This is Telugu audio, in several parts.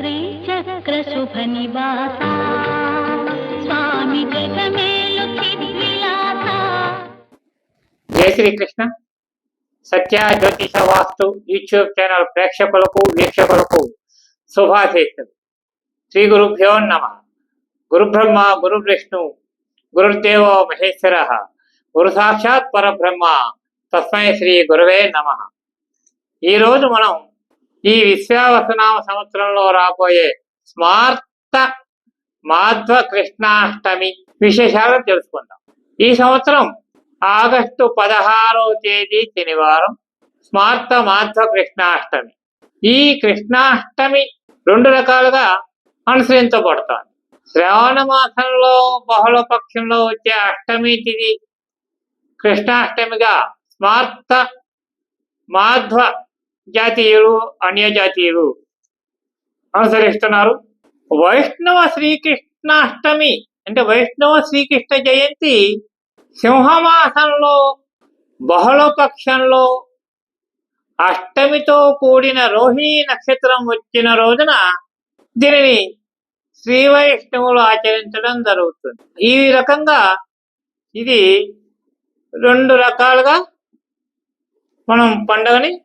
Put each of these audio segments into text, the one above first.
శ్రీచక్రశుభనివాసా స్వామి జగమేలు చిద్విలాస జై శ్రీకృష్ణ సత్య జ్యోతిష వాస్తు యూట్యూబ్ ఛానల్ ప్రేక్షకులకు వీక్షకులకు శుభాశీస్సులు శ్రీ గురుభ్యో నమ గురు బ్రహ్మ గురు విష్ణు గురుదేవో మహేశ్వర గురు సాక్షాత్ పరబ్రహ్మ తస్మై శ్రీ గురువే నమ ఈరోజు మనం ఈ విశ్వావసనామ సంవత్సరంలో రాబోయే స్మార్త మాధ్వ కృష్ణాష్టమి విశేషాలను తెలుసుకుందాం. ఈ సంవత్సరం ఆగస్టు పదహారో తేదీ శనివారం స్మార్త మాధ్వ కృష్ణాష్టమి. ఈ కృష్ణాష్టమి రెండు రకాలుగా అనుసరించబడుతోంది. శ్రావణ మాసంలో బహుళ పక్షంలో వచ్చే అష్టమి తిథి కృష్ణాష్టమిగా స్మార్త మాధ్వ జాతీయులు అన్య జాతీయులు. అనుసరిస్తున్నారు. వైష్ణవ శ్రీకృష్ణాష్టమి అంటే వైష్ణవ శ్రీకృష్ణ జయంతి సింహమాసంలో బహుళపక్షంలో అష్టమితో కూడిన రోహిణీ నక్షత్రం వచ్చిన రోజున దీనిని శ్రీ వైష్ణవులు ఆచరించడం జరుగుతుంది. ఈ రకంగా ఇది రెండు రకాలుగా మనం పండుగని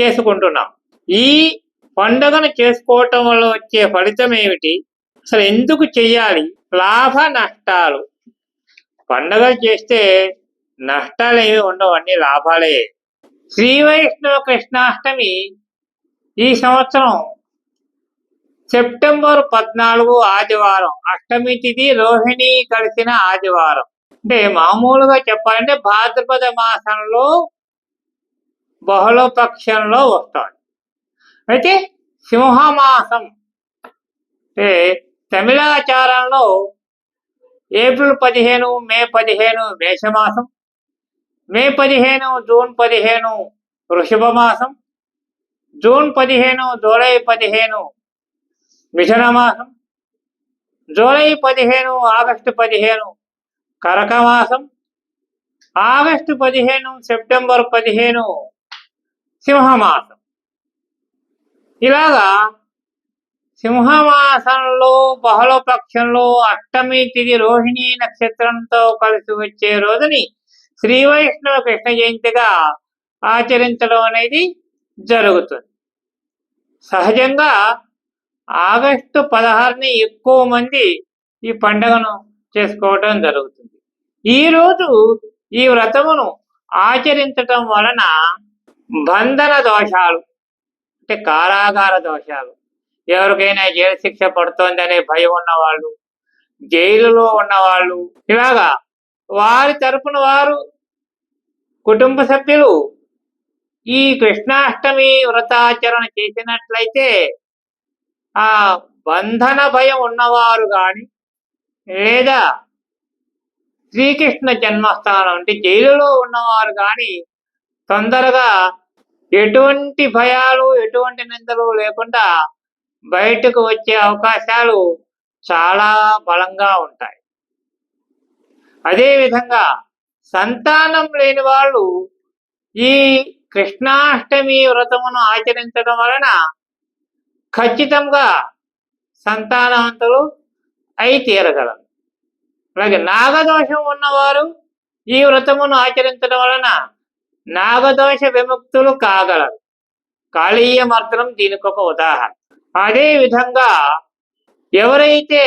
చేసుకుంటున్నాం. ఈ పండుగను చేసుకోవటం వల్ల వచ్చే ఫలితం ఏమిటి? అసలు ఎందుకు చెయ్యాలి లాభ నష్టాలు. పండగలు చేస్తే నష్టాలు ఏమి ఉండవు అన్ని లాభాలే. శ్రీ వైష్ణవ కృష్ణాష్టమి ఈ సంవత్సరం సెప్టెంబర్ పద్నాలుగు ఆదివారం. అష్టమి తిథి రోహిణి కలిసిన ఆదివారం. అంటే మామూలుగా చెప్పాలంటే భాద్రపద మాసంలో బహుళపక్షంలో వస్తుంది అయితే సింహమాసం అంటే తమిళాచారంలో ఏప్రిల్ పదిహేను మే పదిహేను మేషమాసం మే పదిహేను జూన్ పదిహేను వృషభ మాసం జూన్ పదిహేను జూలై పదిహేను మిథున మాసం జూలై పదిహేను ఆగస్టు పదిహేను కరక మాసం ఆగస్టు పదిహేను సెప్టెంబర్ పదిహేను సింహమాసం. ఇలాగా సింహమాసంలో బహుళపక్షంలో అష్టమి తిది రోహిణి నక్షత్రంతో కలిసి వచ్చే రోజుని శ్రీ వైష్ణవ కృష్ణ జయంతిగా ఆచరించడం అనేది జరుగుతుంది. సహజంగా ఆగస్టు పదహారుని ఎక్కువ మంది ఈ పండుగను చేసుకోవటం జరుగుతుంది. ఈ రోజు ఈ వ్రతమును ఆచరించటం వలన బంధన దోషాలు అంటే కారాగార దోషాలు. ఎవరికైనా జైలు శిక్ష పడుతోందనే భయం ఉన్నవాళ్ళు జైలులో ఉన్నవాళ్ళు ఇలాగా వారి తరపున వారు కుటుంబ సభ్యులు ఈ కృష్ణాష్టమి వ్రతాచరణ చేసినట్లయితే ఆ బంధన భయం ఉన్నవారు కానీ లేదా శ్రీకృష్ణ జన్మస్థానం అంటే జైలులో ఉన్నవారు కానీ తొందరగా ఎటువంటి భయాలు ఎటువంటి నిందలు లేకుండా బయటకు వచ్చే అవకాశాలు చాలా బలంగా ఉంటాయి. అదేవిధంగా సంతానం లేని వాళ్ళు ఈ కృష్ణాష్టమి వ్రతమును ఆచరించడం వలన ఖచ్చితంగా సంతానవంతులు అయి తీరగలరు. అలాగే నాగదోషం ఉన్నవారు ఈ వ్రతమును ఆచరించడం వలన నాగదోష విముక్తులు కాగలరు. కాళీయ మర్దనం దీనికి ఒక ఉదాహరణ. అదే విధంగా ఎవరైతే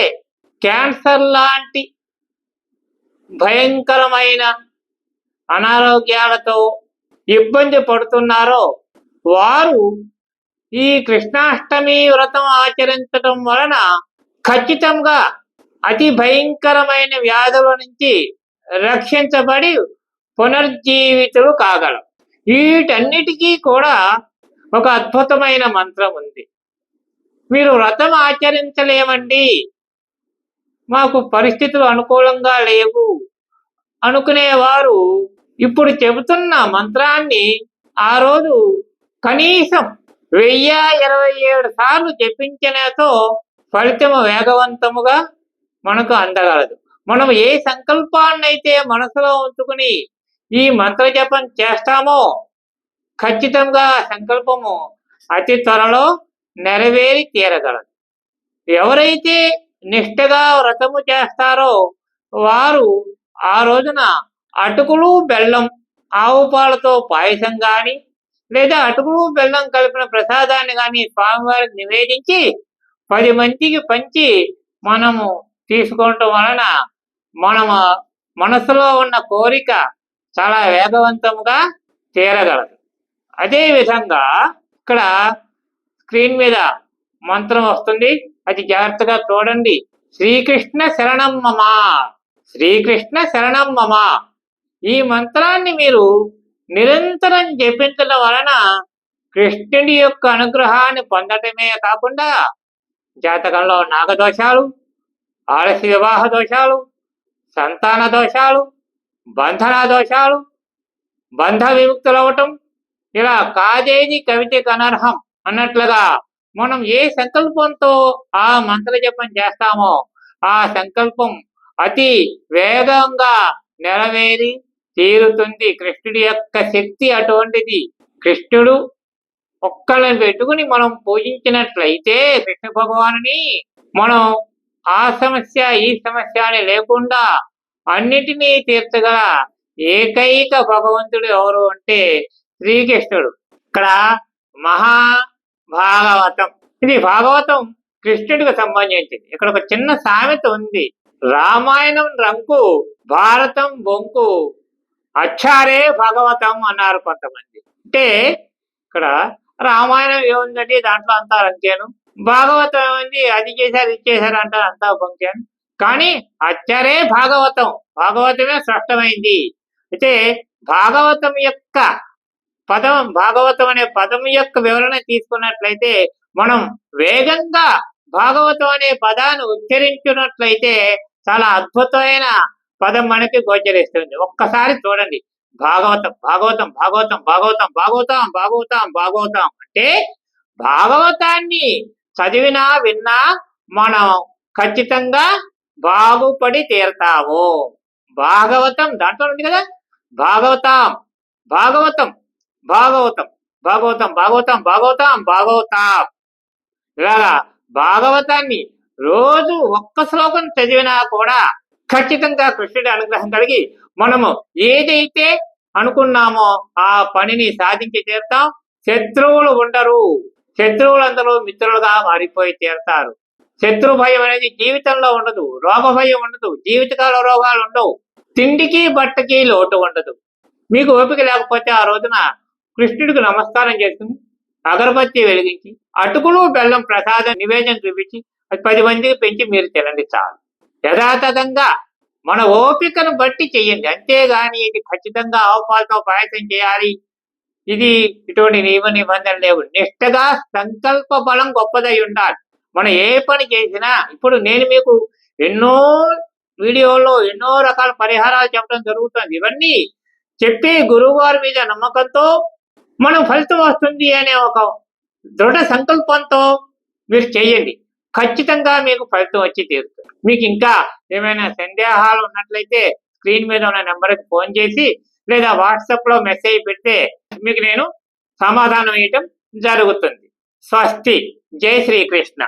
క్యాన్సర్ లాంటి భయంకరమైన అనారోగ్యాలతో ఇబ్బంది పడుతున్నారో వారు ఈ కృష్ణాష్టమి వ్రతం ఆచరించడం వలన ఖచ్చితంగా అతి భయంకరమైన వ్యాధుల నుంచి రక్షించబడి పునర్జీవితులు కాగలం. వీటన్నిటికీ కూడా ఒక అద్భుతమైన మంత్రం ఉంది. మీరు వ్రతం ఆచరించలేమండి. మాకు పరిస్థితులు అనుకూలంగా లేవు. అనుకునేవారు ఇప్పుడు చెబుతున్న మంత్రాన్ని ఆ రోజు కనీసం వెయ్యి ఇరవై ఏడు సార్లు జపించినతో ఫలితము వేగవంతముగా మనకు అందగలదు. మనం ఏ సంకల్పాన్నైతే మనసులో ఉంచుకుని ఈ మంత్ర జపం చేస్తామో? ఖచ్చితంగా సంకల్పము అతి త్వరలో నెరవేరి తీరగలదు. ఎవరైతే నిష్ఠగా వ్రతము చేస్తారో వారు ఆ రోజున అటుకులు బెల్లం ఆవు పాలతో పాయసం కానీ లేదా అటుకులు బెల్లం కలిపిన ప్రసాదాన్ని కానీ స్వామివారికి నివేదించి పది మందికి పంచి మనము తీసుకోవటం వలన మనము మనసులో ఉన్న కోరిక చాలా వేగవంతంగా తీరగలదు అదే విధంగా ఇక్కడ స్క్రీన్ మీద మంత్రం వస్తుంది. అది జాగ్రత్తగా చూడండి. శ్రీకృష్ణ శరణం మమ. శ్రీకృష్ణ శరణం మమ. ఈ మంత్రాన్ని మీరు నిరంతరం జపించడం వలన కృష్ణుడి యొక్క అనుగ్రహాన్ని పొందటమే కాకుండా జాతకంలో నాగదోషాలు ఆలస్య వివాహ దోషాలు సంతాన దోషాలు బంధన దోషాలు బంధ విముక్తులవటం ఇలా కాదేది కవితకు అనర్హం అన్నట్లుగా మనం ఏ సంకల్పంతో ఆ మంత్ర జపం చేస్తామో ఆ సంకల్పం అతి వేగంగా నెరవేరి తీరుతుంది కృష్ణుడి యొక్క శక్తి అటువంటిది. కృష్ణుడు ఒక్కళ్ళని పెట్టుకుని మనం పూజించినట్లయితే కృష్ణ భగవానుని మనం ఆ సమస్య ఈ సమస్య అని లేకుండా అన్నిటినీ తీర్చగల ఏకైక భగవంతుడు ఎవరు అంటే శ్రీకృష్ణుడు. ఇక్కడ మహా భాగవతం ఇది భాగవతం కృష్ణుడికి సంబంధించింది. ఇక్కడ ఒక చిన్న సామెత ఉంది. రామాయణం రంకు భారతం బొంకు అచ్చారే భగవతం అన్నారు కొంతమంది. అంటే ఇక్కడ రామాయణం ఏముందండి? దాంట్లో అంతా రంకేను. భాగవతం ఏముంది? అది చేశారు ఇది చేశారు అంటారు అంతా బొంకాను కానీ అచ్చరే భాగవతం. భాగవతమే స్పష్టమైంది. అయితే భాగవతం యొక్క పదం భాగవతం అనే పదం యొక్క వివరణ తీసుకున్నట్లయితే మనం వేగంగా భాగవతం అనే పదాన్ని ఉచ్చరించినట్లయితే చాలా అద్భుతమైన పదం మనకి గోచరిస్తుంది. ఒక్కసారి చూడండి. భాగవతం భాగవతం భాగవతం భాగవతం భాగవతం భాగవతం భాగవతం అంటే భాగవతాన్ని చదివినా విన్నా మనం ఖచ్చితంగా బాగుపడి తీరతావు. భాగవతం దాంట్లో ఉంది కదా? భాగవతం భాగవతం భాగవతం భాగవతం భాగవతం భాగవతం భాగవతం. ఇలాగా భాగవతాన్ని రోజు ఒక్క శ్లోకం చదివినా కూడా ఖచ్చితంగా కృష్ణుడి అనుగ్రహం కలిగి మనము ఏదైతే అనుకున్నామో ఆ పనిని సాధించి తీరుతాం. శత్రువులు ఉండరు. శత్రువులందరూ మిత్రులుగా మారిపోయి తీరుతారు. శత్రు భయం అనేది జీవితంలో ఉండదు రోగ భయం ఉండదు జీవితకాల రోగాలు ఉండవు. తిండికి బట్టకి లోటు ఉండదు. మీకు ఓపిక లేకపోతే ఆ రోజున కృష్ణుడికి నమస్కారం చేసుకుని అగరబత్తి వెలిగించి అటుకులు బెల్లం ప్రసాదం నివేదన చూపించి అది పది మందికి పెంచి మీరు తినండి చాలు. యథాతథంగా మన ఓపికను బట్టి చెయ్యండి అంతేగాని ఇది ఖచ్చితంగా ఆవుపాలతో పాయసం చేయాలి. ఇది ఇటువంటి నియమ నిబంధనలు లేవు. నిష్టగా సంకల్ప బలం గొప్పదై ఉండాలి. మనం ఏ పని చేసినా ఇప్పుడు నేను మీకు ఎన్నో వీడియోల్లో ఎన్నో రకాల పరిహారాలు చెప్పడం జరుగుతుంది. ఇవన్నీ చెప్పి గురువు గారి మీద నమ్మకంతో మనం ఫలితం వస్తుంది అనే ఒక దృఢ సంకల్పంతో మీరు చేయండి. ఖచ్చితంగా మీకు ఫలితం వచ్చి తీరుతుంది. మీకు ఇంకా ఏమైనా సందేహాలు ఉన్నట్లయితే స్క్రీన్ మీద ఉన్న నెంబర్కి ఫోన్ చేసి లేదా వాట్సాప్లో మెసేజ్ పెడితే మీకు నేను సమాధానం ఇవ్వటం జరుగుతుంది. స్వస్తి. జై శ్రీకృష్ణ.